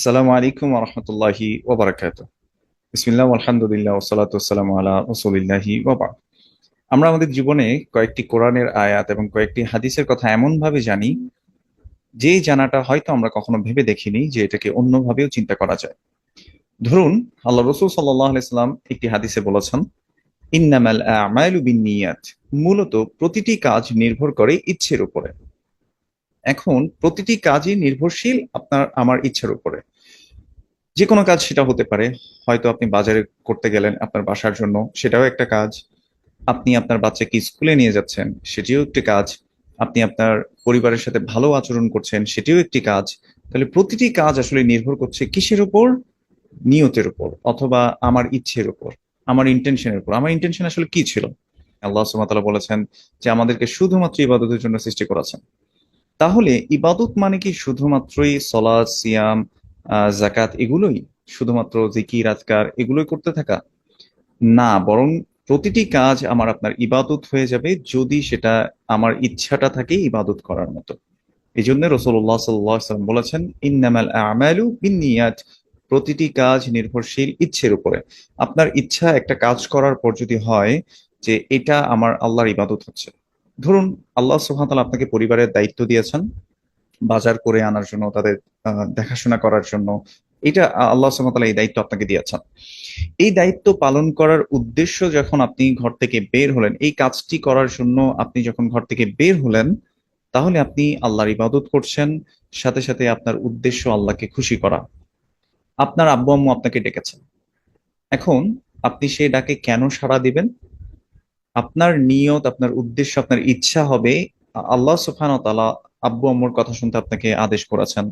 আসসালামু আলাইকুম রহমতুল্লাহি ওবরাকাত বিসমিল্লাহ আলহামদুলিল্লাহ ওসালাত ওসালাম আলা রসুলিল্লাহি ওবাদ আমরা আমাদের জীবনে কয়েকটি কোরআনের আয়াত এবং কয়েকটি হাদিসের কথা এমন ভাবে জানি যে জানাটা হয়তো আমরা কখনো ভেবে দেখিনি যে এটাকে অন্যভাবেও চিন্তা করা যায়। ধরুন, আল্লাহ রসুল সাল্লাহ আলাইসাল্লাম একটি হাদিসে বলেছেন, ইন্নামাল আমালু বিন্নিয়াত মূলত প্রতিটি কাজ নির্ভর করে ইচ্ছের উপরে। এখন প্রতিটি কাজই নির্ভরশীল আপনার, আমার ইচ্ছার উপরে। যে কোনো কাজ সেটা হতে পারে। হয়তো আপনি বাজারে করতে গেলেন আপনার বাসার জন্য, সেটাও একটা কাজ। আপনি আপনার বাচ্চাকে স্কুলে নিয়ে যাচ্ছেন, সেটিও একটি কাজ। আপনি আপনার পরিবারের সাথে ভালো আচরণ করছেন, সেটিও একটি কাজ। তাহলে প্রতিটি কাজ আসলে নির্ভর করছে কিসের উপর? নিয়তের উপর, অথবা আমার ইচ্ছের উপর, আমার ইন্টেনশনের উপর। আমার ইন্টেনশন আসলে কি ছিল? আল্লাহ সুমাতালা বলেছেন যে, আমাদেরকে শুধুমাত্র ইবাদতের জন্য সৃষ্টি করেছেন। তাহলে ইবাদত মানে কি? শুধুমাত্রই সলাদ সিয়াম জাকাত এগুলোই শুধুমাত্র জিকির, আজকার এগুলোই করতে থাকা? না, বরং প্রতিটি কাজ আমার আপনার ইবাদত হয়ে যাবে যদি সেটা আমার ইচ্ছাটা থাকে ইবাদত করার মতো। এই জন্য রসুল্লাহ সাল্লাম বলেছেন, ইন্নামাল আমালু বিন্নিয়াত। প্রতিটি কাজ নির্ভরশীল ইচ্ছের উপরে। আপনার ইচ্ছা একটা কাজ করার পর যদি হয় যে এটা আমার আল্লাহর ইবাদত হচ্ছে। ধরুন, আল্লাহ সুবহানাহু আপনাকে পরিবারের দায়িত্ব দিয়েছেন। বাজার করে আনার জন্য, তাদের দেখাশোনা করার জন্য, এটা আল্লাহ সুবহানাহু এই দায়িত্ব আপনাকে দিয়েছেন। এই দায়িত্ব পালন করার উদ্দেশ্য যখন আপনি ঘর থেকে বের হলেন, এই কাজটি করার জন্য আপনি যখন ঘর থেকে বের হলেন, তাহলে আপনি আল্লাহর ইবাদত করছেন, সাথে সাথে আপনার উদ্দেশ্য আল্লাহকে খুশি করা। আপনার আব্বু আম্মু আপনাকে ডেকেছেন এখন আপনি সেই ডাকে কেন সাড়া দিবেন? আপনার নিয়ত, আপনার উদ্দেশ্য, আপনার ইচ্ছা হবে আল্লাহ তাআলা আব্বু আম্মুর কথা শুনতে আপনাকে আদেশ করেছেন।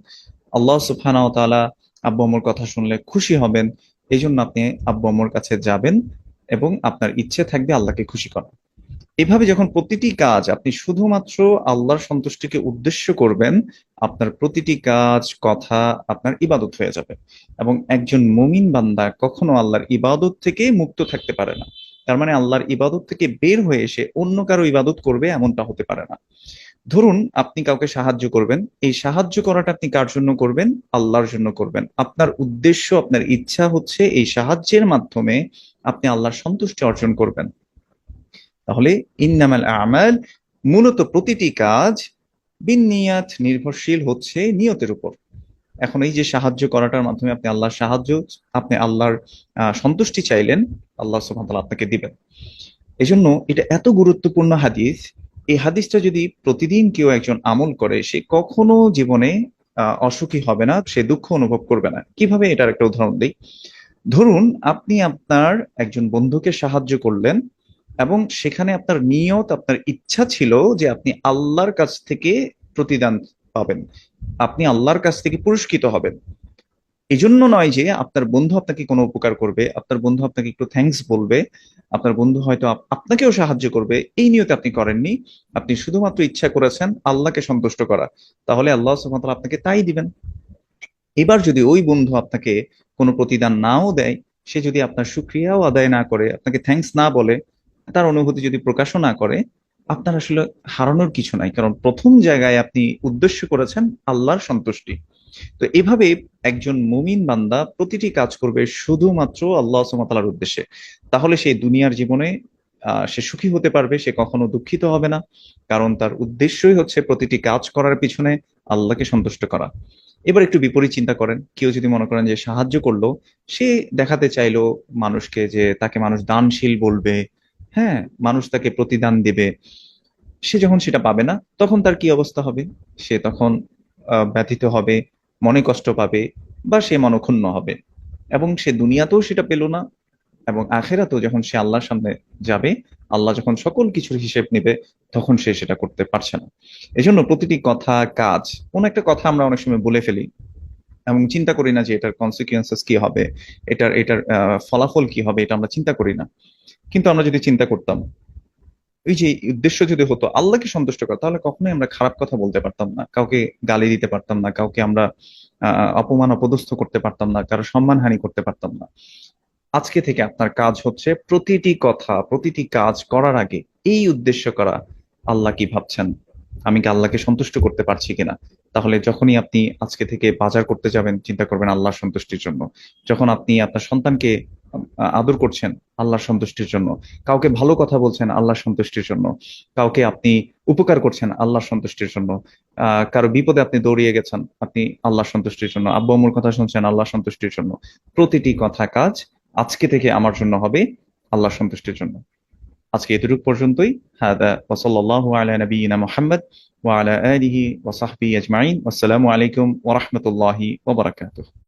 আল্লাহ সুবহানাহু ওয়া আব্বু আম্মুর কথা শুনলে খুশি হবেন। এই জন্য আপনি আব্বু আম্মুর কাছে যাবেন এবং আপনার ইচ্ছে থাকবে আল্লাহকে খুশি করা এভাবে যখন প্রতিটি কাজ আপনি শুধুমাত্র আল্লাহর সন্তুষ্টিকে উদ্দেশ্য করবেন, আপনার প্রতিটি কাজ, কথা আপনার ইবাদত হয়ে যাবে। এবং একজন মুমিন বান্দা কখনো আল্লাহর ইবাদত থেকে মুক্ত থাকতে পারে না। তার মানে আল্লাহর ইবাদত থেকে বের হয়ে এসে অন্য কারও ইবাদত করবে এমনটা হতে পারে না। ধরুন আপনি কাউকে সাহায্য করবেন, এই সাহায্য করাটা আপনি কার জন্য করবেন? আল্লাহর জন্য করবেন। আপনার উদ্দেশ্য, আপনার ইচ্ছা হচ্ছে এই সাহায্যের মাধ্যমে আপনি আল্লাহর সন্তুষ্টি অর্জন করবেন। তাহলে ইন্নামাল আমাল, মূলত প্রতিটি কাজ বিনিয়াত, নির্ভরশীল হচ্ছে নিয়তের উপর। এখন এই যে সাহায্য করাটার মাধ্যমে আপনি আল্লাহর সাহায্য, আপনি আল্লাহর সন্তুষ্টি চাইলেন, আল্লাহ সুবহানাহু আপনাকে দিবেন। এজন্য এটা এত গুরুত্বপূর্ণ হাদিস এই হাদিসটা যদি প্রতিদিন কেউ একজন আমল করে, সে কখনো জীবনে অসুখী হবে না, সে দুঃখ অনুভব করবে না। কীভাবে এটার একটা উদাহরণ দিই? ধরুন, আপনি আপনার একজন বন্ধুকে সাহায্য করলেন এবং সেখানে আপনার নিয়ত, আপনার ইচ্ছা ছিল যে আপনি আল্লাহর কাছ থেকে প্রতিদান পাবেন। আপনি আল্লাহর কাছ থেকে পুরস্কৃত হবেন। এই জন্য নয় যে আপনার বন্ধু আপনাকে কোনো উপকার করবে, আপনার বন্ধু আপনাকে একটু থ্যাঙ্কস বলবে, আপনার বন্ধু হয়তো আপনাকেও সাহায্য করবে, এই নিয়তে আপনি করেননি, আপনি শুধুমাত্র ইচ্ছা করেছেন আল্লাহকে সন্তুষ্ট করা, তাহলে আল্লাহ সুবহানাহু আপনাকে তাই দিবেন। এবার যদি ওই বন্ধু আপনাকে কোনো প্রতিদান নাও দেয়, সে যদি আপনার সুক্রিয়াও আদায় না করে, আপনাকে থ্যাঙ্কস না বলে, তার অনুভূতি যদি প্রকাশও না করে, আপনার আসলে হারানোর কিছু নাই, কারণ প্রথম জায়গায় আপনি উদ্দেশ্য করেছেন আল্লাহর সন্তুষ্টি। তো এভাবে একজন মুমিন বান্দা প্রতিটি কাজ করবে শুধুমাত্র আল্লাহ সুবহানাহু উদ্দেশ্যে। তাহলে সেই দুনিয়ার জীবনে সে সুখী হতে পারবে, সে কখনো দুঃখিত হবে না। কারণ তার উদ্দেশ্যই হচ্ছে প্রতিটি কাজ করার পিছনে আল্লাহকে সন্তুষ্ট করা। এবার একটু বিপরীত চিন্তা করেন। কেউ যদি মনে করেন যে সাহায্য করল, সে দেখাতে চাইলো মানুষকে যে তাকে মানুষ দানশীল বলবে হ্যাঁ মানুষ তাকে প্রতিদান দেবে। সে যখন সেটা পাবে না, তখন তার কি অবস্থা হবে? সে তখন ব্যথিত হবে মনে কষ্ট পাবে বা সে মনক্ষুণ্ণ হবে। এবং সে দুনিয়াতেও সেটা পেল না এবং আখেরাতেও যখন সে আল্লাহর সামনে যাবে, আল্লাহ যখন সকল কিছুর হিসেব নেবে, তখন সে সেটা করতে পারছে না। এজন্য প্রতিটি কথা, কাজ, কোন একটা কথা আমরা অনেক সময় বলে ফেলি এবং চিন্তা করি না যে এটার কনসিকুয়েন্সেস কি হবে, এটার এটার ফলাফল কি হবে, এটা আমরা চিন্তা করি না। কিন্তু আমরা যদি চিন্তা করতাম ওই যে উদ্দেশ্য যদি হতো, আল্লাহকে সন্তুষ্ট করা, তাহলে কখনোই আমরা খারাপ কথা বলতে পারতাম না, কাউকে গালি দিতে পারতাম না, কাউকে আমরা অপমান অপদস্থ করতে পারতাম না, কারও সম্মানহানি করতে পারতাম না। আজকে থেকে আপনার কাজ হচ্ছে প্রতিটি কথা, প্রতিটি কাজ করার আগে এই উদ্দেশ্য করা, আল্লাহ কি ভাবছেন? আমি কি আল্লাহকে সন্তুষ্ট করতে পারছি কিনা? তাহলে যখনই আপনি আজকে থেকে বাজার করতে যাবেন, চিন্তা করবেন আল্লাহর সন্তুষ্টির জন্য। যখন আপনি আপনার সন্তানকে আদর করছেন আল্লাহর সন্তুষ্টির জন্য। কাউকে ভালো কথা বলছেন আল্লাহর সন্তুষ্টির জন্য। কাউকে আপনি উপকার করছেন আল্লাহর সন্তুষ্টির জন্য। কারও বিপদে আপনি দৌড়িয়ে গেছেন, আপনি আল্লাহর সন্তুষ্টির জন্য। আব্বু আম্মুর কথা শুনছেন, আল্লাহর সন্তুষ্টির জন্য। প্রতিটি কথা কাজ আজকে থেকে আমার জন্য হবে আল্লাহর সন্তুষ্টির জন্য। আজকে এতটুকু পর্যন্তই। হাদা ওয়াসাল্লাল্লাহু আলা নবিয়িনা মুহাম্মদ, ওয়া আলা আলিহি ওয়া সাহবিহি আজমাইন। আসসালামু আলাইকুম ওয়া রাহমাতুল্লাহি ওয়া বারাকাতুহু।